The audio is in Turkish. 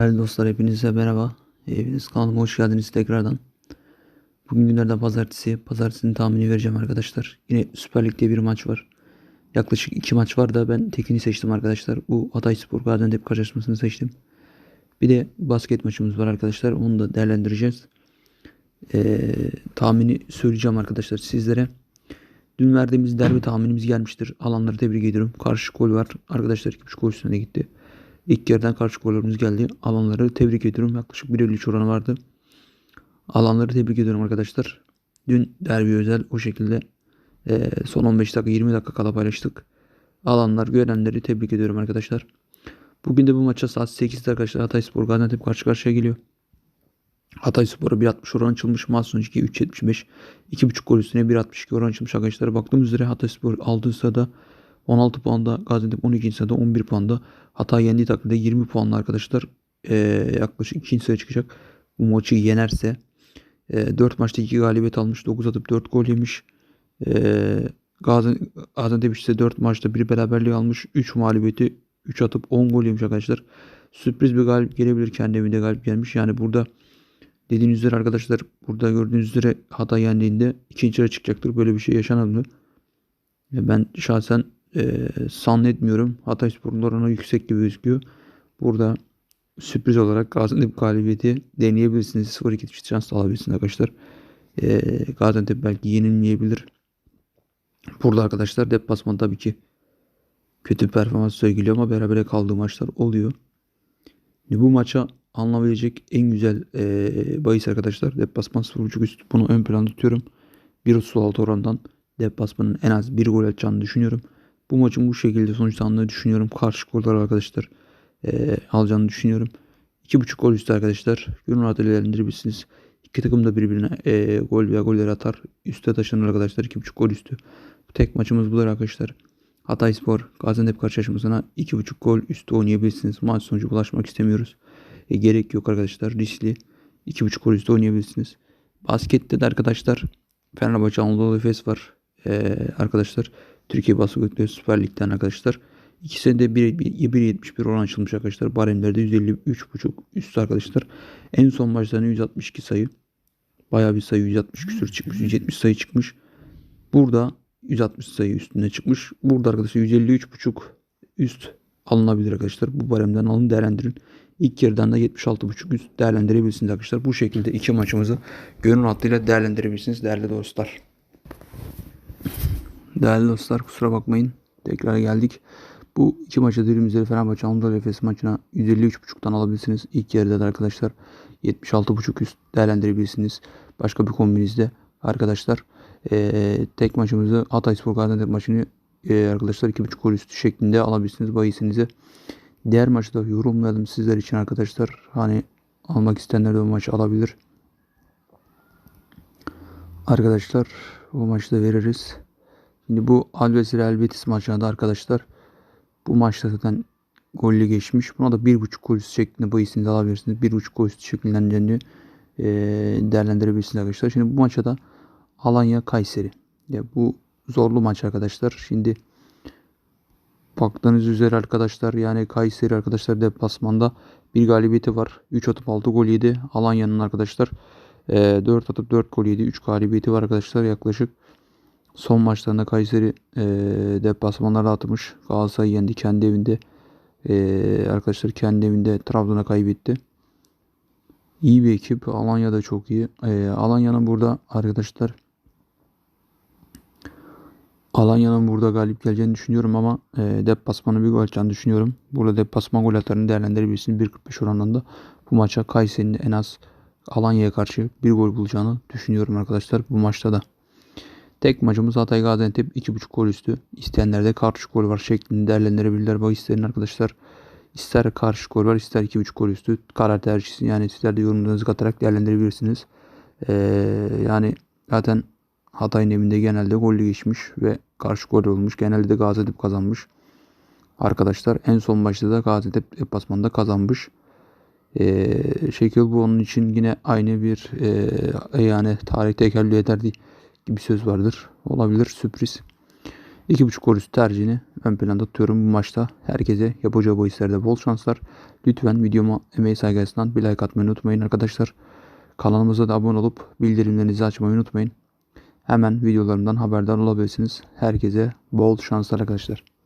Değerli dostlar hepinize merhaba. Hepiniz kanalıma hoş geldiniz tekrardan. Bugün günlerden pazartesi. Pazartesinin tahmini vereceğim arkadaşlar. Yine Süper Lig'de bir maç var. Yaklaşık iki maç var da ben tekini seçtim arkadaşlar. Bu Hatay Spor Gaziantep karşılaşmasını seçtim. Bir de basket maçımız var arkadaşlar. Onu da değerlendireceğiz. Ee, tahmini söyleyeceğim arkadaşlar sizlere. Dün verdiğimiz derbi tahminimiz gelmiştir. Alanları tebrik ediyorum. Karşı gol var. Arkadaşlar 2.5 gol üstüne gitti. İlk yerden karşı gollerimiz geldi. Alanları tebrik ediyorum. Yaklaşık 1.53 oranı vardı. Alanları tebrik ediyorum arkadaşlar. Dün derbi özel o şekilde e, son 15 dakika 20 dakika kala paylaştık. Alanlar görenleri tebrik ediyorum arkadaşlar. Bugün de bu maça saat 8'de arkadaşlar Hatay Spor Gaziantep karşı karşıya geliyor. Hatay Spor'a 1.60 oran açılmış. Maç sonucu 3.75. 2.5 gol üstüne 1.62 oran açılmış arkadaşlar. Baktığımız üzere Hatay Spor 6. sırada 16 puanda. Gaziantep 12. sırada 11 puanda. Hatay yendiği takdirde 20 puanla arkadaşlar ee, yaklaşık 2. sıraya çıkacak. Bu maçı yenerse e, 4 maçta 2 galibiyet almış. 9 atıp 4 gol yemiş. E, Gazi- Gaziantep ise 4 maçta bir beraberliği almış. 3 mağlubiyeti 3 atıp 10 gol yemiş arkadaşlar. Sürpriz bir galip gelebilir. Kendi evinde galip gelmiş. Yani burada dediğiniz üzere arkadaşlar burada gördüğünüz üzere Hatay yendiğinde ikinci sıra çıkacaktır. Böyle bir şey yaşanabilir. Ya Ben şahsen e, zannetmiyorum. Hatay Spor'un oranı yüksek gibi gözüküyor. Burada sürpriz olarak Gaziantep galibiyeti deneyebilirsiniz. 0-2 şans alabilirsiniz arkadaşlar. E, Gaziantep belki yenilmeyebilir. Burada arkadaşlar deplasman tabii ki kötü performans sergiliyor ama berabere kaldığı maçlar oluyor. Bu maça alınabilecek en güzel e, bahis arkadaşlar. Deplasman 0.5 üst. Bunu ön planda tutuyorum. 1.36 orandan deplasmanın en az 1 gol atacağını düşünüyorum. Bu maçın bu şekilde sonuçlandığını düşünüyorum. Karşı gollar arkadaşlar e, alacağını düşünüyorum. 2.5 gol üstü arkadaşlar. Gönül rahatıyla değerlendirebilirsiniz. İki takım da birbirine e, gol veya goller atar. Üste taşınır arkadaşlar. 2.5 gol üstü. Tek maçımız budur arkadaşlar. Hatay Spor Gaziantep karşılaşmasına 2.5 gol üstü oynayabilirsiniz. Maç sonucu bulaşmak istemiyoruz. E, gerek yok arkadaşlar. Riskli. 2.5 gol üstü oynayabilirsiniz. Baskette de arkadaşlar Fenerbahçe Anadolu Efes var. E, arkadaşlar Türkiye Basketbol Süper Lig'den arkadaşlar. İkisinde de 1.71 oran açılmış arkadaşlar. Baremlerde 153.5 üstü arkadaşlar. En son maçlarında 162 sayı. Bayağı bir sayı 160 küsür çıkmış. 170 sayı çıkmış. Burada 160 sayı üstünde çıkmış. Burada arkadaşlar 153.5 üst alınabilir arkadaşlar. Bu baremden alın değerlendirin. İlk yarıdan da 76.5 üst değerlendirebilirsiniz arkadaşlar. Bu şekilde iki maçımızı gönül hattıyla değerlendirebilirsiniz değerli dostlar. Değerli dostlar kusura bakmayın. Tekrar geldik. Bu iki maça dilim üzeri Fenerbahçe Anadolu Efes maçına 153.5'tan alabilirsiniz. İlk yarıda da arkadaşlar 76.5 üst değerlendirebilirsiniz. Başka bir kombinizde arkadaşlar ee, tek maçımızı Hatay Spor Gaziantep maçını e, arkadaşlar 2.5 gol üstü şeklinde alabilirsiniz bahisinize. Diğer maçı da yorumlayalım sizler için arkadaşlar. Hani almak isteyenler de bu maçı alabilir. Arkadaşlar bu maçı da veririz. Şimdi bu Alves Real Betis maçına da arkadaşlar bu maçta zaten gollü geçmiş. Buna da 1.5 gol üstü şeklinde bahisini de alabilirsiniz. 1.5 gol üstü e, değerlendirebilirsiniz arkadaşlar. Şimdi bu maça da Alanya Kayseri. Ya bu zorlu maç arkadaşlar. Şimdi baktığınız üzere arkadaşlar yani Kayseri arkadaşlar deplasmanda bir galibiyeti var. 3 atıp 6 gol yedi. Alanya'nın arkadaşlar e, 4 atıp 4 gol yedi. 3 galibiyeti var arkadaşlar yaklaşık. Son maçlarında Kayseri e, deplasmanlarda atmış. Galatasaray yendi kendi evinde. E, arkadaşlar kendi evinde Trabzon'a kaybetti. İyi bir ekip. Alanya da çok iyi. E, Alanya'nın burada arkadaşlar Alanya'nın burada galip geleceğini düşünüyorum ama e, deplasmanı bir gol atacağını düşünüyorum. Burada deplasman gol atarını değerlendirebilirsiniz. 1.45 oranında bu maça Kayseri'nin en az Alanya'ya karşı bir gol bulacağını düşünüyorum arkadaşlar bu maçta da. Tek maçımız Hatay Gaziantep 2.5 gol üstü. İsteyenlerde karşı gol var şeklinde değerlendirebilirler. Bu isteyen arkadaşlar ister karşı gol var ister 2.5 gol üstü. Karar tercihsi yani sizler de yorumlarınızı katarak değerlendirebilirsiniz. Ee, yani zaten Hatay'ın evinde genelde gollü geçmiş ve karşı gol olmuş. Genelde de Gaziantep kazanmış. Arkadaşlar en son maçta da Gaziantep deplasmanda kazanmış. Ee, şekil bu onun için yine aynı bir e, yani tarih tekerrür eder gibi söz vardır. Olabilir sürpriz. 2.5 gol üstü tercihini ön planda tutuyorum bu maçta. Herkese yapacağı bu hislerde bol şanslar. Lütfen videoma emeği saygısından bir like atmayı unutmayın arkadaşlar. Kanalımıza da abone olup bildirimlerinizi açmayı unutmayın. Hemen videolarımdan haberdar olabilirsiniz. Herkese bol şanslar arkadaşlar.